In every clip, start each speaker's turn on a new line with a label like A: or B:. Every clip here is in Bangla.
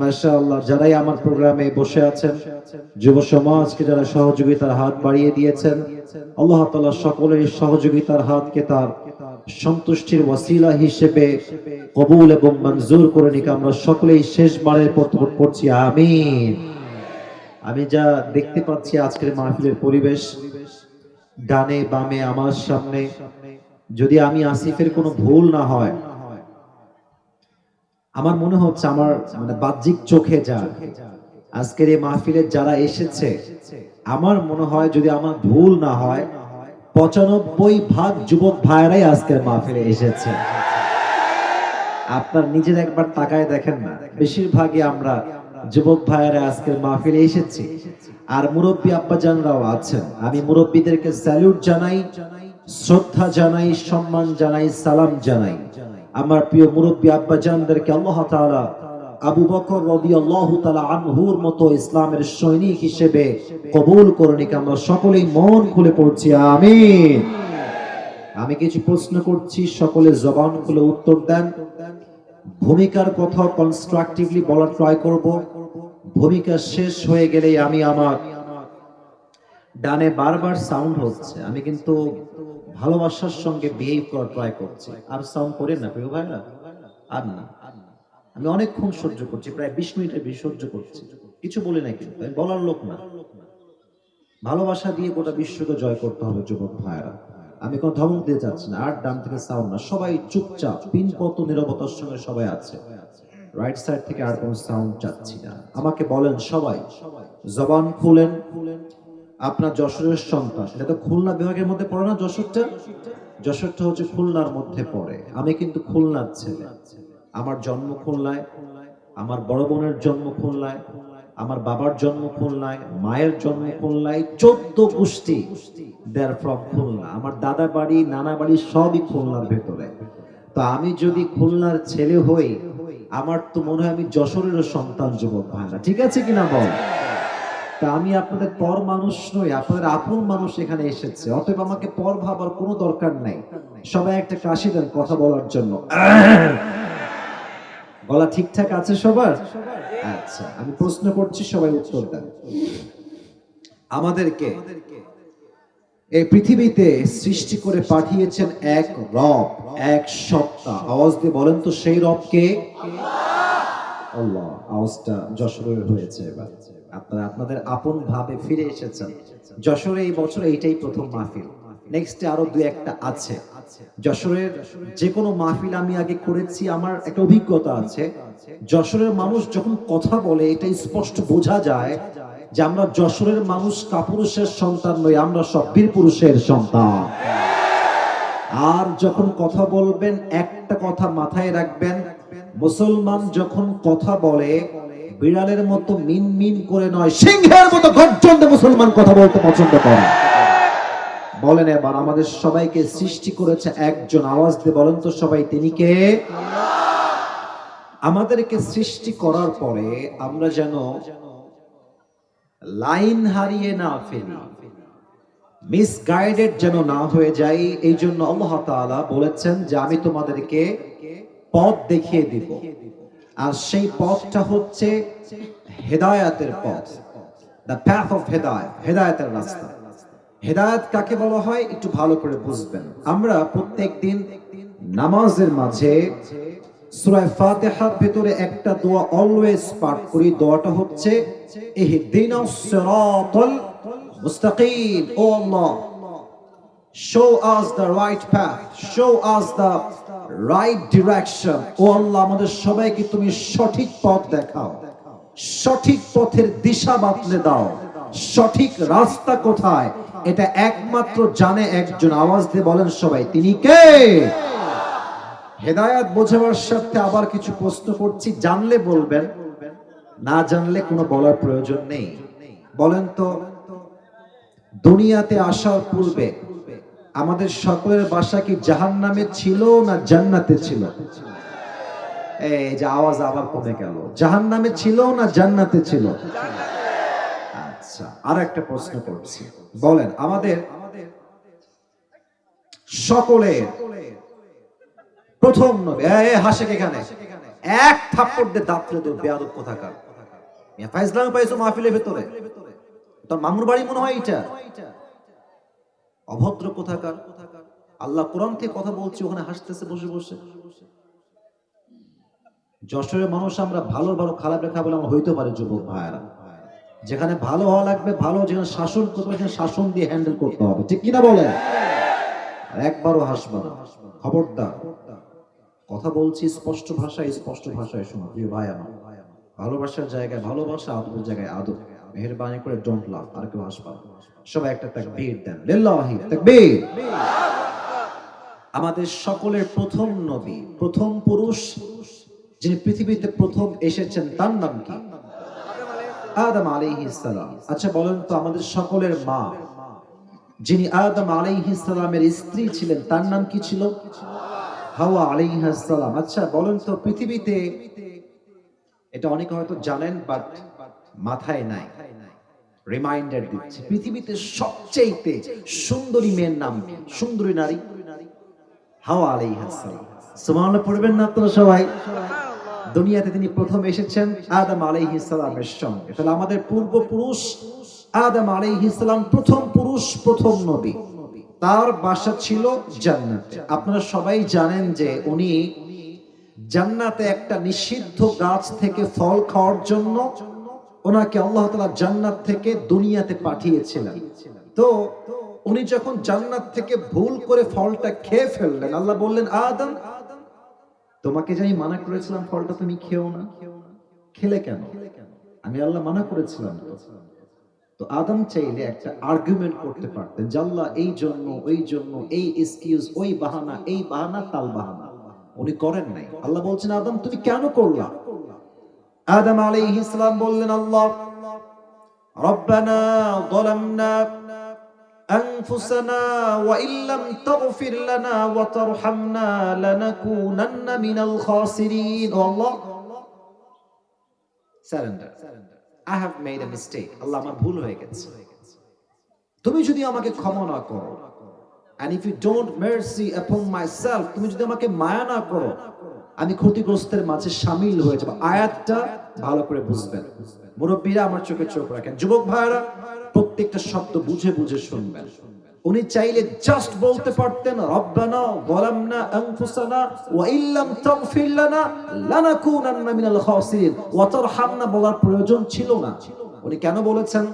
A: মাশাআল্লাহ, যারাই আমার প্রোগ্রামে বসে আছেন, যুব সমাজকে যারা সহযোগিতার হাত বাড়িয়ে দিয়েছেন, আল্লাহ তাআলা সকলের সহযোগিতার হাতকে তার সন্তুষ্টির ওয়াসিলা হিসেবে কবুল এবং মঞ্জুর করে নিক। আমরা সকলেই শেষবারের পর পড়ছি, আমিন। আমি যা দেখতে পাচ্ছি আজকের মাহফিলের পরিবেশ, ডানে বামে আমার সামনে, যদি আমি আসিফের কোনো ভুল না হয় আমার মনে হচ্ছে আমার মানে বাহ্যিক চোখে যা আজকের এই মাহফিলে যারা এসেছে, আমার মনে হয় যদি আমার ভুল না হয়, পঁচানব্বই ভাগ যুবক ভাইরাই আজকের মাহফিলে এসেছে। আপনার নিজের একবার তাকায় দেখেন না, বেশিরভাগই আমরা যুবক ভাইয়েরা আজকের মাহফিলে এসেছি। আর মুরব্বী আব্বাজানরাও আছেন। আমি মুরব্বীদেরকে স্যালুট জানাই, শ্রদ্ধা জানাই, সম্মান জানাই, সালাম জানাই। আমার প্রিয় মুরব্বী আব্বাজানদেরকে আল্লাহ তাআলা আবু বকর রাদিয়াল্লাহু তাআলা আনহুর মতো ইসলামের সৈনিক হিসেবে কবুল করে নিক। আমরা সকলেই মন খুলে পড়ছি, আমিন। আমি কিছু প্রশ্ন করছি, সকলে জবান খুলে উত্তর দেন। ভূমিকার কথা কনস্ট্রাকটিভলি বলার ট্রাই করব। ভূমিকা শেষ হয়ে গেলেই আমি আমার ডানে বারবার সাউন্ড হচ্ছে। আমি কিন্তু ভালোবাসার সঙ্গে বিহেভ করার ট্রাই করছি। আর সাউন্ড করেন না, প্রিয় ভাইরা? আর না। আমি অনেকক্ষণ সহ্য করছি, প্রায় বিশ মিনিটের বেশি সহ্য করছি। কিছু বলি না কিন্তু, আমি বলার লোক না। ভালোবাসা দিয়ে গোটা বিশ্বকে জয় করতে হবে, যুবক ভাইরা। আমি কোনো ধমক দিয়ে যাচ্ছি না, আর ডান থেকে সাউন্ড না। সবাই চুপচাপ, পিনপত, নিরবতার সঙ্গে সবাই আছে। রাইট সাইড থেকে আর কোনো সাউন্ড চাচ্ছি না। আমাকে বলেন সবাই, জবান খুলেন। আপনার যশোরের সন্তান, সেটা তো খুলনা বিভাগের মধ্যে পড়ে না যশোরটা? যশোরটা হচ্ছে খুলনার মধ্যে পড়ে। আমি কিন্তু খুলনার ছেলে। আমার জন্ম খুলনায়, আমার বড় বোনের জন্ম খুলনায়, আমার বাবার জন্ম খুলনায়, মায়ের জন্ম খুলনায়, চোদ্দ গোষ্ঠী দেয়ার ফ্রম খুলনা। আমার দাদা বাড়ি, নানা বাড়ি সবই খুলনার ভেতরে। তো আমি যদি খুলনার ছেলে হই, আমার তো মনে হয় আমি যশোরেরও সন্তান, যুবক ভাইরা। ঠিক আছে কিনা বল? তা আমি আপনাদের পর মানুষ নই আপনাদের আপন মানুষ এখানে এসেছে। অতএব আমাকে পর ভাবার কোনো দরকার নাই। সবাই একটা কাশি দেন কথা বলার জন্য। গলা ঠিকঠাক আছে সবার? আচ্ছা আমি প্রশ্ন করছি, সবাই উত্তর দেন। আমাদেরকে এই পৃথিবীতে সৃষ্টি করে পাঠিয়েছেন এক রব, এক সত্তা। আওয়াজ দিয়ে বলেন তো, সেই রবকে আল্লাহ। আওয়াজটা যশোরের হয়েছে এবার। আপনারা আপনাদের আপন ভাবে ফিরে এসেছেন। যশোরে এই বছর এইটাই প্রথম মাহফিল। নেক্সটে আরও দুই একটা আছে। যশোরের যে কোনো মাহফিল আমি আগে করেছি, আমার একটা অভিজ্ঞতা আছে। যশোরের মানুষ যখন কথা বলে এটা স্পষ্ট বোঝা যায় যে আমরা যশোরের মানুষ কাপুরুষের সন্তান নই, আমরা সব বীর পুরুষের সন্তান। আর যখন কথা বলবেন, একটা কথা মাথায় রাখবেন, মুসলমান যখন কথা বলে বিড়ালের মতো মিন মিন করে নয়, সিংহের মতো গর্জন মুসলমান কথা বলতে পছন্দ করে। বলেন এবার, আমাদের সবাইকে সৃষ্টি করেছে একজন, আওয়াজ দিয়ে বলেন তো সবাই, তিনি কে? আমাদেরকে সৃষ্টি করার পরে আমরা যেন লাইন হারিয়ে না ফেলি, মিসগাইডেড যেন না হয়ে যাই এই জন্য আল্লাহ তাআলা বলেছেন যে আমি তোমাদেরকে পথ দেখিয়ে দিব। আর সেই পথটা হচ্ছে হেদায়াতের পথ। দ্য প্যাথ অফ হেদায়ত হেদায়তের রাস্তা। হেদায়ত কাকে বলা হয়? একটু ভালো করে বুঝবেন। আমরা প্রত্যেক দিন নামাজের মাঝে সূরা ফাতিহার ভিতরে একটা দোয়া অলওয়েজ পাঠ করি। দোয়াটা হচ্ছে ইহদিনাস সিরাতাল মুস্তাকিম, ও আল্লাহ। Show us the right path. Show us the right direction. ও আল্লাহ, আমাদের সবাইকে তুমি সঠিক পথ দেখাও। সঠিক পথের দিশা বাতলে দাও। সঠিক রাস্তা কোথায়, এটা একমাত্র জানে একজন। আওয়াজ দিয়ে বলেন সবাই, তিনি কে? হেদায়াত বোঝাবার সাথে আবার কিছু প্রশ্ন করছি। জানলে বলবেন, না জানলে কোনো বলার প্রয়োজন নেই। বলেন তো, দুনিয়াতে আসার পূর্বে আমাদের সকলের বাসা কি জাহান নামে ছিল না জান্নাতে ছিল? এই যে আওয়াজ আবার কমে গেল। জাহান নামে ছিল না জান্নাতে ছিল? আচ্ছা আর একটা প্রশ্ন করছি। বলেন, আমাদের সকলের প্রথম নবী হাসে এখানে। এক থাপ্পড় দিয়ে দাঁত কোথাকার? ফাইজলামে পাইছো মাহফিলের ভেতরে? তোর মামুর বাড়ি মনে হয় এটা অভদ্র কোথাকার? আল্লাহ কোরআন থেকে কথা বলছি, ওখানে হাসতেছে, বসে বসে। যশোরের মানুষ আমরা ভালো ভালো, খারাপ রেখা বলে আমরা হইতে পারে, যুবক ভাইয়েরা। যেখানে ভালো হওয়া লাগবে, ভালো, যেখানে শাসন করতে হবে শাসন দিয়ে হ্যান্ডেল করতে হবে। ঠিক কিনা বলে একবারও হাসবা না। খবরদার। কথা বলছি স্পষ্ট ভাষায় স্পষ্ট ভাষায় শোনো, প্রিয় ভাই আমার। ভালোবাসার জায়গায় ভালোবাসা, আদবের জায়গায় আদব। মেহেরবানি করে ডোন্ট লাভ আর কেউ হাসবা। সবাই একটা তাকবীর। দেন। লিল্লাহি তাকবীর। আমাদের সকলের প্রথম নবী প্রথম পুরুষ যিনি পৃথিবীতে প্রথম এসেছেন তার নাম কি? আদম আলাইহিস সালাম। আচ্ছা বলেন তো আমাদের সকলের মা যিনি আদম আলাইহিস সালামের স্ত্রী ছিলেন তার নাম কি ছিল? হাওয়া আলাইহিস সালাম। আচ্ছা বলেন তো পৃথিবীতে এটা অনেকে হয়তো জানেন বাট মাথায় নাই। রিমাইন্ডার দিচ্ছে। পৃথিবীতে সবচেয়ে সুন্দরী মেয়ের নাম কি? সুন্দরী নারী? হাওয়া আলাইহিস সালাম। সুবহানাল্লাহ, পড়বেন না আপনারা সবাই? দুনিয়াতে তিনি প্রথম এসেছেন আদম আলাইহিস সালামের সঙ্গে। তাহলে আমাদের পূর্বপুরুষ আদম আলাইহিস সালাম প্রথম পুরুষ, প্রথম নবী। তার বাসা ছিল জান্নাতে। আপনারা সবাই জানেন যে উনি জান্নাতে একটা নিষিদ্ধ গাছ থেকে ফল খাওয়ার জন্য ওনাকে আল্লাহ তালা জান্নাত থেকে দুনিয়াতে পাঠিয়েছিলেন। তো উনি যখন জান্নাত থেকে ভুল করে ফলটা খেয়ে ফেললেন, আল্লাহ বললেন, আদম, তোমাকে যে আমি মানা করেছিলাম ফলটা তুমি খেও না। খেলে কেন? আমি আল্লাহ মানা করেছিলাম তো। আদম চাইলে একটা আর্গুমেন্ট করতে পারতেন আল্লাহ, এই জন্য, ওই জন্য, এই এক্সকিউজ ওই বাহানা, এই বাহানা, তাল বাহানা। উনি করেন নাই। আল্লাহ বলছেন, আদম, তুমি কেন করলা? আদম আলাইহিস সালাম বললেন আল্লাহ রব্বানা ظلمنا أنفسنا وإن لم تغفر لنا وترحمنا لنكونن من الخاسرين Oh Allah surrender I have made a mistake আল্লাহ আমার ভুল হয়ে গেছে তুমি যদি আমাকে ক্ষমা না করো and if you don't mercy upon myself তুমি যদি আমাকে মায়া না করো আমি ক্ষতিগ্রস্তের মাঝে সামিল হয়ে যাব। আয়াতটা ভালো করে বুঝবেন। মুরব্বীরা আমার চোখে চোখ রাখেন। যুবক ভাইরা প্রত্যেকটা শব্দ বুঝে বুঝে শুনবেন। উনি চাইলে জাস্ট বলতে পারতেন, রব্বানা যালামনা আনফুসানা ওয়া ইল্লাম তাগফির লানা লানাকুনান্না মিনাল খাসিরিন। ওয়া তারহামনা বলার প্রয়োজন ছিল না। উনি কেন বলেছেন?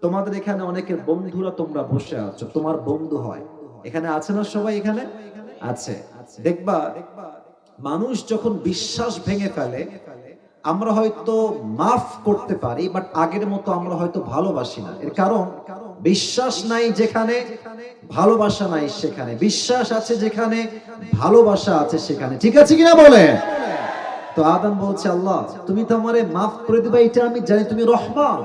A: তোমাদের এখানে অনেকের বন্ধুরা তোমরা বসে আছো। তোমার বন্ধু হয়। এখানে আছে না সবাই এখানে? আছে। দেখবা মানুষ যখন বিশ্বাস ভেঙে ফেলে, আমরা হয়তো মাফ করতে পারি বাট আগের মতো আমরা হয়তো ভালোবাসি না। এর কারণ, বিশ্বাস নাই যেখানে, ভালোবাসা নাই সেখানে। বিশ্বাস আছে যেখানে, ভালোবাসা আছে সেখানে। ঠিক আছে কিনা বলে তো আদম বলছে, আল্লাহ, তুমি তো আমারে মাফ করে দিবা, এটা আমি জানি তুমি রহমান।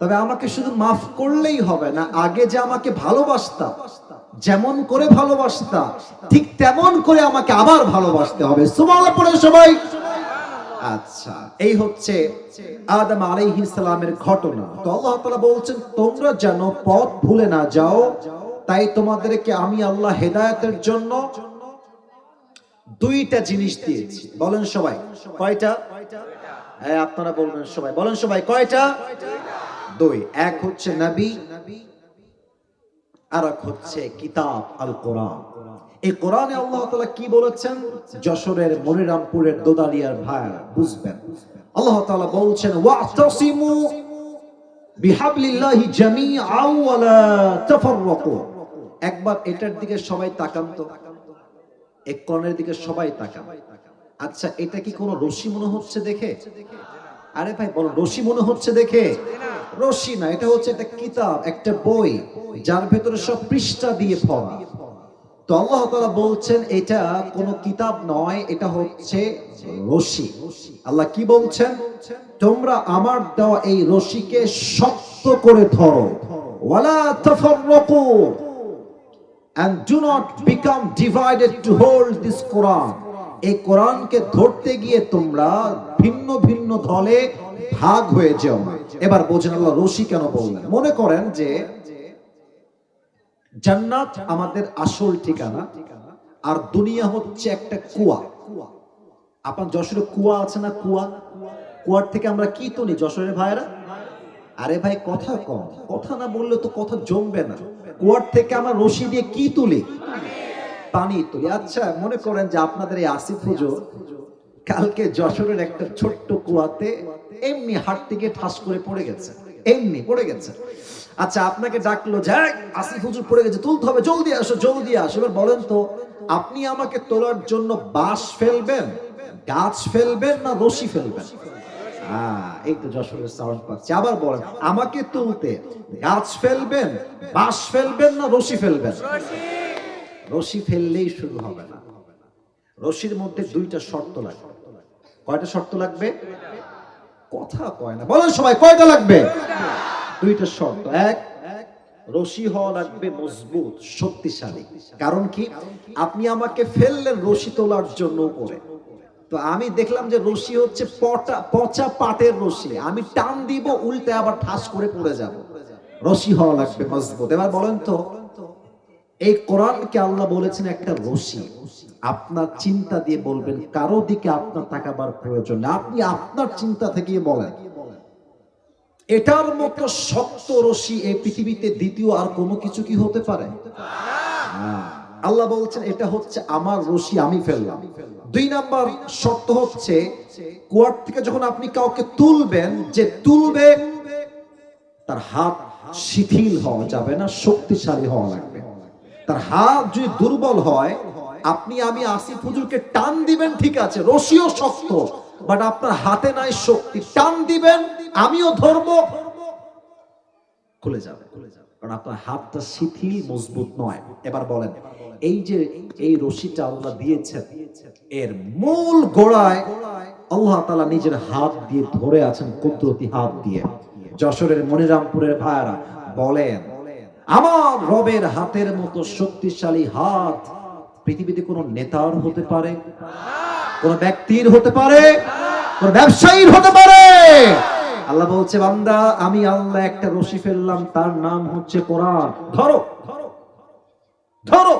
A: তবে আমাকে শুধু মাফ করলেই হবে না, আগে যে আমাকে ভালোবাসতা যেমন করে ভালোবাসতা, ঠিক তেমন করে আমাকে আবার ভালোবাসতে হবে। সুবহানাল্লাহ সবাই। আচ্ছা এই হচ্ছে আদম আলাইহিস সালামের ঘটনা। তো আল্লাহ তাআলা বলছেন, তোমরা যেন পথ ভুলে না যাও, তাই তোমাদেরকে আমি আল্লাহ হেদায়েতের জন্য দুইটা জিনিস দিয়েছি। বলেন সবাই, কয়টা? হ্যাঁ আপনারা বলবেন সবাই। বলেন সবাই, কয়টা? দুই। এক হচ্ছে নবী আর এক হচ্ছে কিতাব আল কোরআন। এই কোরআনে আল্লাহ তাআলা কি বলেছেন? যশোরের মনিরামপুরের দোদালিয়ার ভাইরা বুঝবেন। আল্লাহ তাআলা বলছেন বিহাবলিল্লাহি একবার এটার দিকে সবাই তাকান তো। এক কোরআনের দিকে সবাই তাকান। আচ্ছা এটা কি কোনো রশি মনে হচ্ছে দেখে? আরে ভাই, বলো, রশি মনে হচ্ছে দেখে? রশি না, এটা হচ্ছে একটা কিতাব, একটা বই, যার ভেতরে সব পৃষ্ঠা দিয়ে ভরা। তো আল্লাহ তাআলা বলছেন, এটা কোনো কিতাব নয়, এটা হচ্ছে রশি। আল্লাহ কি বলছেন? তোমরা আমার দেওয়া এই রশিকে শক্ত করে ধরো। ওয়ালা তাফাররাকু। And do not become divided to hold this Quran এই কোরআনকে ধরতে গিয়ে তোমরা ভিন্ন ভিন্ন দলে ভাগ হয়ে যাও এবার বোঝেন আল্লাহ রশি কেন বললেন? মনে করেন যে জান্নাত আমাদের আসল ঠিকানা, আর দুনিয়া হচ্ছে একটা কুয়া। আপনার যশোরে কুয়া আছে না কুয়া? কুয়ার থেকে আমরা কি তুলি যশোরের ভাইরা আরে ভাই, কথা কম। কথা না বললে তো কথা জমবে না। কুয়ার থেকে আমরা রশি দিয়ে কি তুলি? পানি তুলি আচ্ছা মনে করেন যে আপনাদের এই আসিফ হুজুর কালকে যশোরের একটা ছোট্ট কুয়াতে এমনি হাট থেকে ঠাস করে পড়ে গেছে। এমনি পড়ে গেছে। আচ্ছা আপনাকে ডাকলো যে "এই, আসিফ হুজুর পড়ে গেছে তুলতে হবে জলদি আসো জলদি আসো। এবার বলেন তো আপনি আমাকে তোলার জন্য বাঁশ ফেলবেন গাছ ফেলবেন না রশি ফেলবেন? এই তো যশোরের সাউন্ড পাচ্ছি। আবার বলেন আমাকে তুলতে গাছ ফেলবেন বাঁশ ফেলবেন না রশি ফেলবেন? রশি ফেললেই শুরু হবে না। রশির মধ্যে দুইটা শর্ত লাগবে। কয়টা শর্ত লাগবে? কথা কয় না। বলেন সবাই, কয়টা লাগবে? দুইটা শর্ত। এক, রশি হওয়া লাগবে মজবুত, শক্তিশালী। কারণ কি? আপনি আমাকে ফেললেন রশি তোলার জন্য উপরে তো আমি দেখলাম যে রশি হচ্ছে পটা, পচা পাটের রশি। আমি টান দিব, উল্টে আবার ঠাস করে পড়ে যাব। রশি হওয়া লাগবে মজবুত। এবার বলেন তো এই কোরআনকে আল্লাহ বলেছেন একটা রশি। আপনার চিন্তা দিয়ে বলবেন, কারও দিকে আপনার তাকাবার প্রয়োজন আপনি আপনার চিন্তা থেকে বলেন। এটার মতো শক্ত রশি এই পৃথিবীতে দ্বিতীয় আর কোনো কিছু কি হতে পারে? আল্লাহ বলছেন, এটা হচ্ছে আমার রশি, আমি ফেললাম। দুই নাম্বার শর্ত হচ্ছে, কুয়ার থেকে যখন আপনি কাউকে তুলবেন, যে তুলবে, তার হাত শিথিল হওয়া যাবে না, শক্তিশালী হওয়া লাগবে। তার হাত যদি দুর্বল হয়, আপনি আমি আসিফ হুজুরকে টান দিবেন, ঠিক আছে, রশিও শক্ত বাট আপনার হাতে নাই শক্তি, টান দিবেন, আমিও ধরবো। খুলে যাবে কারণ আপনার হাতটা শিথিল, মজবুত নয়। এবার বলেন, এই যে এই রশিটা আল্লাহ দিয়েছেন, এর মূল গোড়ায় আল্লাহ তালা নিজের হাত দিয়ে ধরে আছেন, কুদরতি হাত দিয়ে। যশোরের মনিরামপুরের ভাইয়ারা বলেন আমার রবের হাতের মতো শক্তিশালী হাত পৃথিবীতে কোনো নেতার হতে পারে, কোন ব্যক্তির হতে পারে, কোন ব্যবসায়ীর হতে পারে। আল্লাহ বলছে, বান্দা, আমি আল্লাহ একটা রশি ফেললাম, তার নাম হচ্ছে কোরআন। ধরো ধরো